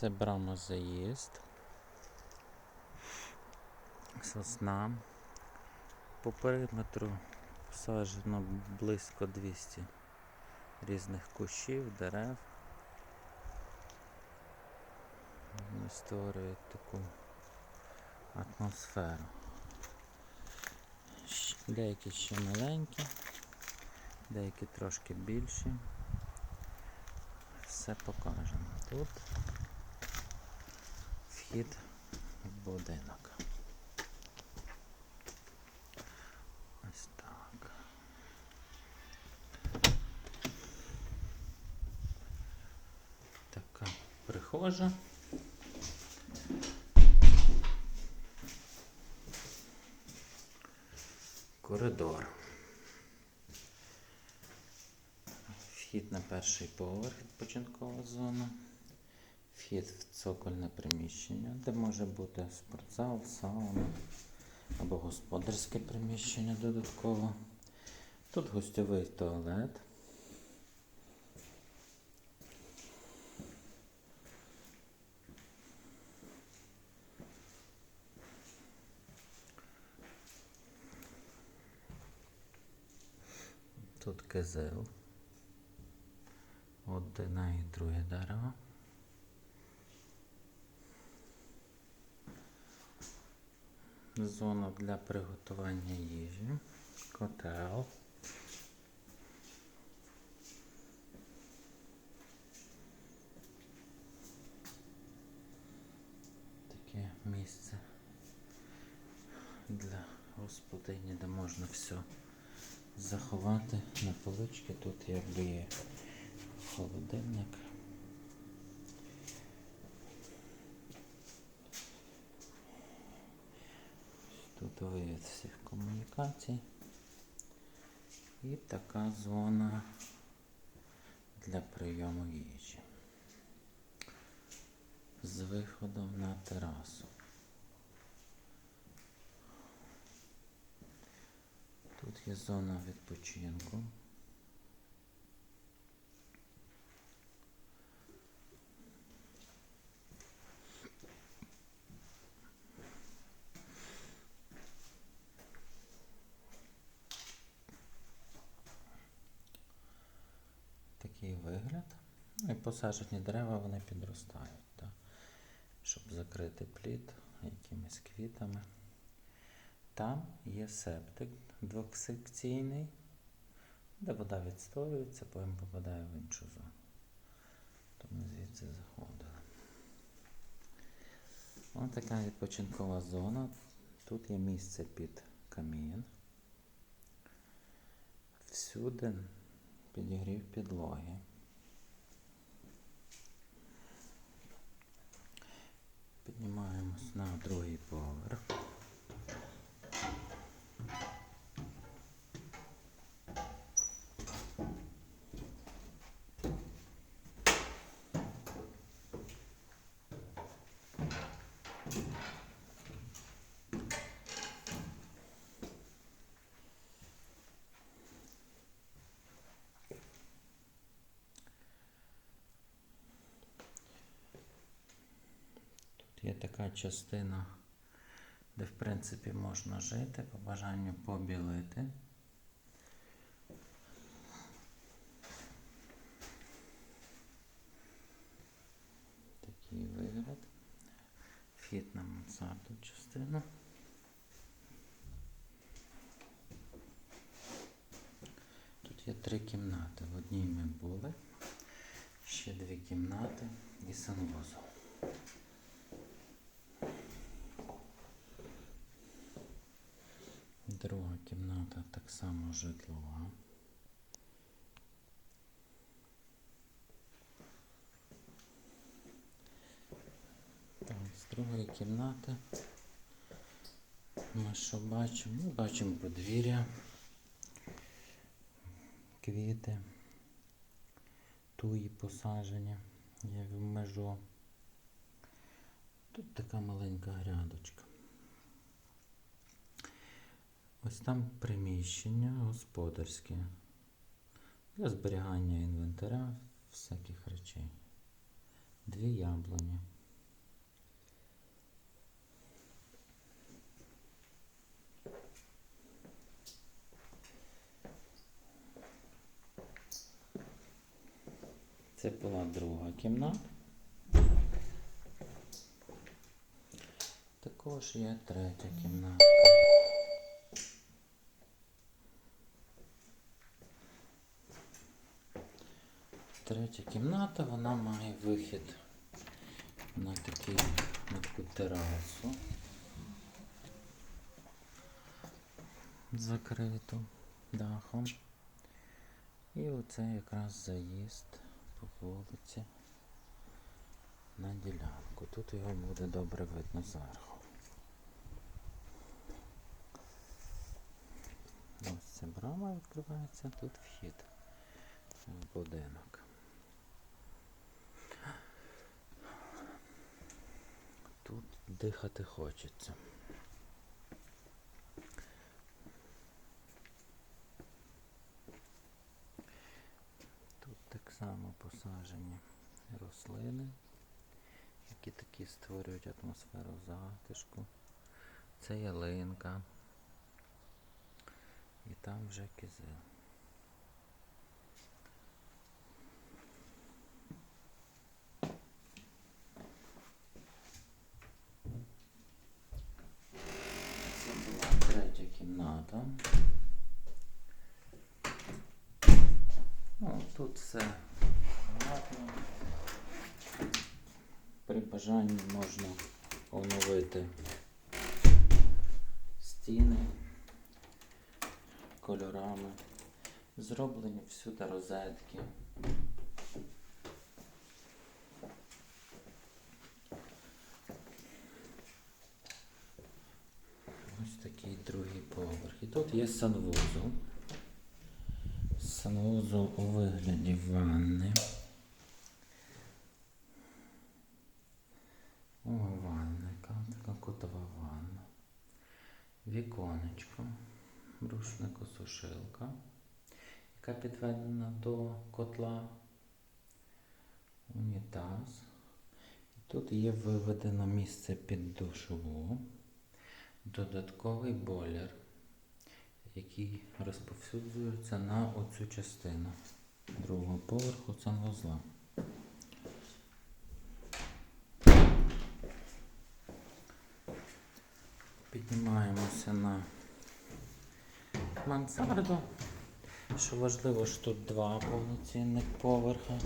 Це брама заїзд. Сосна. По периметру посаджено близько 200 різних кущів, дерев. Вони створюють таку атмосферу. Деякі ще маленькі, деякі трошки більші. Все покажемо. Тут вхід будинок. Ось так. Така прихожа. Коридор. Вхід на перший поверх відпочинкова зона. Вхід в цокольне приміщення, де може бути спортзал, сауна або господарське приміщення додатково. Тут гостьовий туалет. Тут кизил. Одне і друге дерево. Зона для приготування їжі. Котел. Таке місце для господині, де можна все заховати на полички. Тут якби є холодильник. Тут вивід всіх комунікацій. І така зона для прийому їжі. З виходом на терасу. Тут є зона відпочинку. Такий вигляд. Ну і посаджені дерева вони підростають, так? щоб закрити плід якимись квітами. Там є септик двохсекційний, де вода відстоюється, потім попадає в іншу зону. То ми звідси заходили. Ось така відпочинкова зона. Тут є місце під камін. Всюди підігрів підлоги. Піднімаємось на другий поверх. Є така частина, де в принципі можна жити, по бажанню побілити. Такий вигляд. Вхід на мансарду частину. Тут є три кімнати. В одній ми були. Ще дві кімнати і санвузол. Друга кімната так само житлова. Так, з другої кімнати ми що бачимо? Ми бачимо подвір'я, квіти, туї посаджені, як в межу. Тут така маленька грядочка. Ось там приміщення господарське для зберігання інвентаря, всяких речей. дві яблуні. Це була друга кімната. Також є третя кімната. Третя кімната, вона має вихід на, такий, на таку терасу. Закриту дахом. І оце якраз заїзд по вулиці на ділянку. Тут його буде добре видно зверху. Ось ця брама відкривається, тут вхід в будинок. Тут дихати хочеться. Тут так само посаджені рослини, які такі створюють атмосферу затишку. Це ялинка. І там вже кизил. Це була третя кімната. Ну, тут все гарно. При бажанні можна оновити стіни кольорами. Зроблені всюди розетки. Ось такий другий поверх. І тут є санвузол. Санвузол у вигляді ванни. О, ванника, така котова ванна. Віконечко, рушникосушилка, яка підведена до котла. Унітаз. І тут є виведено місце під душову, додатковий бойлер, який розповсюджується на оцю частину другого поверху санвузла. Піднімаємося на мансарду. Що важливо, що тут два повноцінних поверха,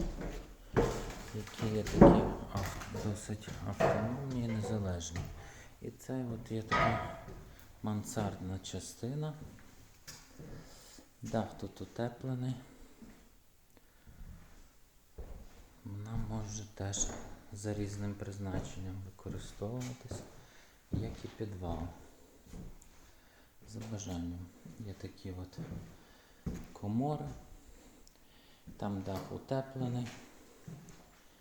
які є такі досить автономні і незалежні. І це от є така мансардна частина. Дах тут утеплений. Вона може теж за різним призначенням використовуватись, як і підвал. За бажанням. Є такі от комори. Там дах утеплений.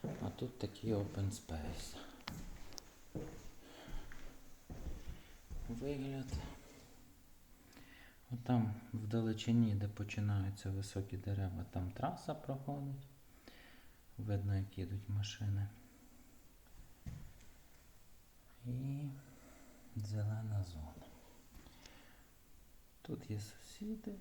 А тут такий open space. Вигляд. Там вдалечині, де починаються високі дерева, там траса проходить. Видно, як їдуть машини. І зелена зона. Тут є сусіди.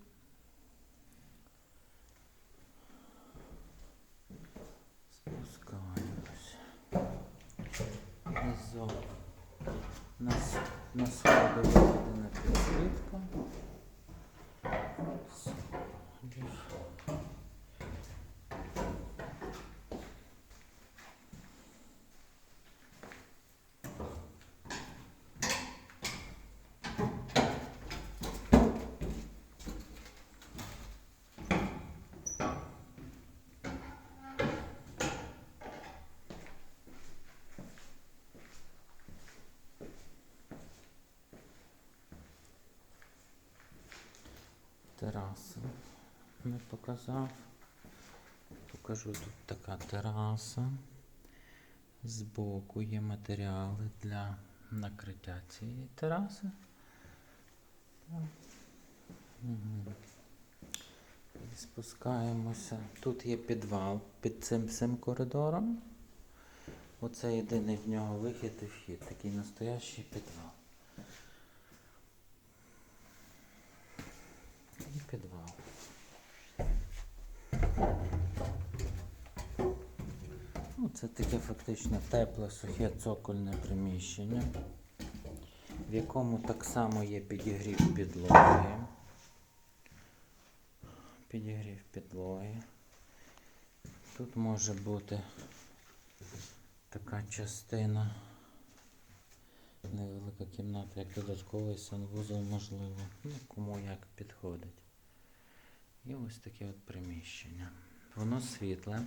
Спускаємось. Внизу на, с- на сходи виведена підсвітка. teraz Не показав. Покажу тут така тераса. Збоку є матеріали для накриття цієї тераси. І спускаємося. Тут є підвал під цим всім коридором. Оце єдиний в нього вихід і вхід. Такий настоящий підвал. І підвал. Ну, це таке фактично тепле, сухе цокольне приміщення, в якому так само є підігрів підлоги. Підігрів підлоги. Тут може бути така частина, невелика кімната, як додатковий санвузол, можливо. Ну, кому як підходить. І ось таке от приміщення. Воно світле.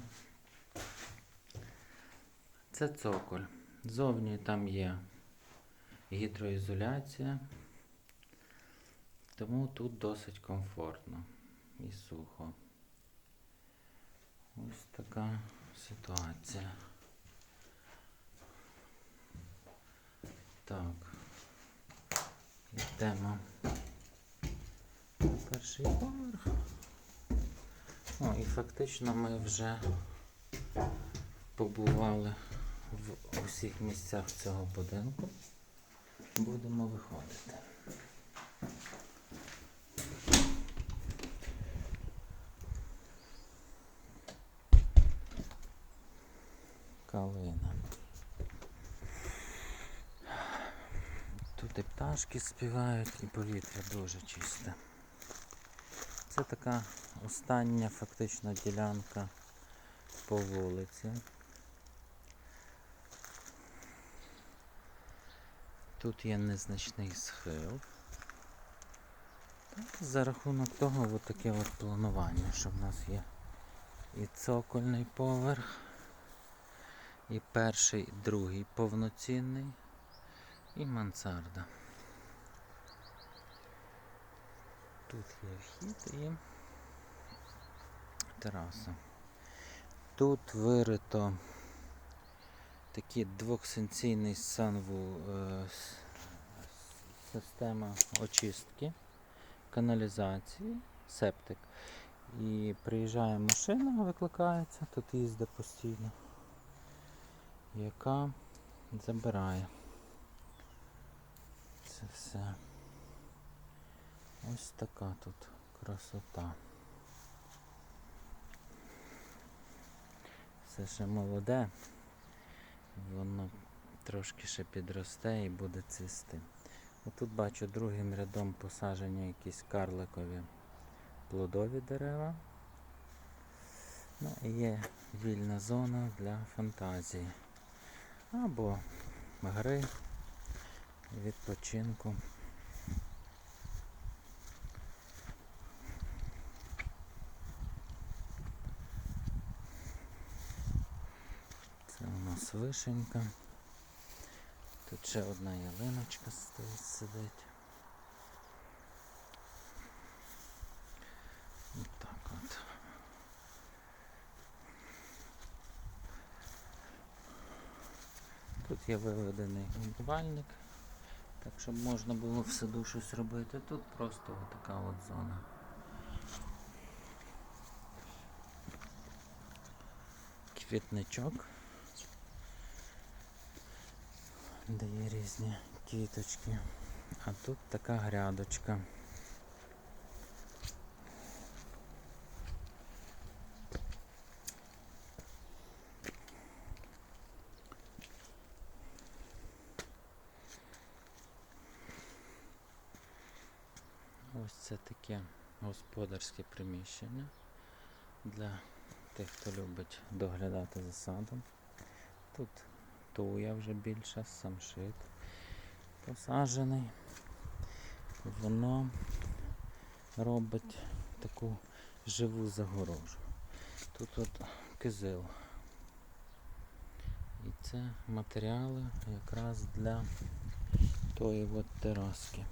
Це цоколь. Зовні там є гідроізоляція, тому тут досить комфортно і сухо. Ось така ситуація. Так. Йдемо перший поверх. О, і фактично ми вже побували в усіх місцях цього будинку. Будемо виходити. Калина. Тут і пташки співають, і повітря дуже чисте. Це така остання фактично ділянка по вулиці. Тут є незначний схил. За рахунок того от таке от планування, що в нас є і цокольний поверх, і перший, і другий повноцінний, і мансарда. Тут є вхід і тераса. Тут вирито такий двохсенційний санву е, система очистки, каналізації, септик. І приїжджає машина, викликається, тут їздить постійно, яка забирає це все. Ось така тут красота. Все ще молоде, трошки ще підросте і буде цвісти. Отут бачу другим рядом посаджені якісь карликові плодові дерева. Ну і є вільна зона для фантазії. Або гри, відпочинку. Це у нас вишенька. Тут ще одна ялиночка стоїть, сидить. Ось так от. Тут є виведений умивальник, так щоб можна було в саду щось робити. Тут просто така от зона. Квітничок. Де є різні квіточки. А тут така грядочка. Ось це таке господарське приміщення для тих, хто любить доглядати за садом. Тут туя вже більше, самшит посаджений. Воно робить таку живу загорожу. Тут от кизил. І це матеріали якраз для тої от тераски.